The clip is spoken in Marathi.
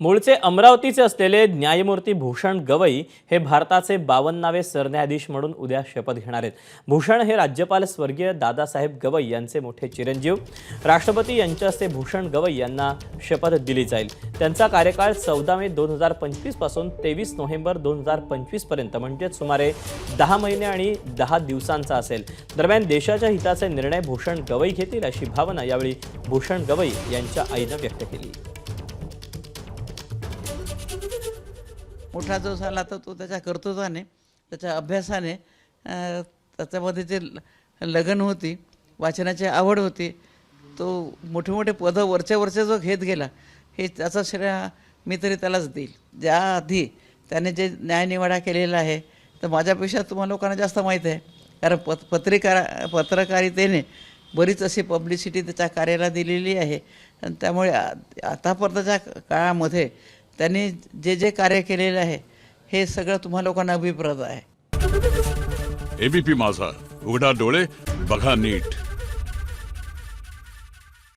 मूळचे अमरावतीचे असलेले न्यायमूर्ती भूषण गवई हे भारताचे बावन्नावे सरन्यायाधीश म्हणून उद्या शपथ घेणार आहेत. भूषण हे राज्यपाल स्वर्गीय दादासाहेब गवई यांचे मोठे चिरंजीव. राष्ट्रपती यांच्या हस्ते भूषण गवई यांना शपथ दिली जाईल. त्यांचा कार्यकाळ चौदा मे दोन हजार पंचवीसपासून तेवीस नोव्हेंबर दोन हजार पंचवीसपर्यंत म्हणजेच सुमारे दहा महिने आणि दहा दिवसांचा असेल. दरम्यान देशाच्या हिताचे निर्णय भूषण गवई घेतील अशी भावना यावेळी भूषण गवई यांच्या आईनं व्यक्त केली. मोठा जो झाला तर तो त्याच्या कर्तृत्वाने त्याच्या अभ्यासाने त्याच्यामध्ये जे ल- लगन होती वाचनाची आवड होती तो मोठे मोठे पदं वरच्या वरच्या जो घेत गेला हे त्याचा श्रेय मी तरी त्यालाच देईल. ज्या आधी त्याने जे न्यायनिवाडा केलेला आहे तर माझ्यापेक्षा तुम्हाला लोकांना जास्त माहीत आहे. कारण पत पत्रिका पत्रकारितेने बरीच अशी पब्लिसिटी त्याच्या कार्याला दिलेली आहे. आणि त्यामुळे आ- आतापर्यंतच्या काळामध्ये त्यांनी जे जे कार्य केलेलं आहे हे सगळं तुम्हा लोकांना अभिप्रद आहे. एबीपी माझा. उघडा डोळे बघा नीट.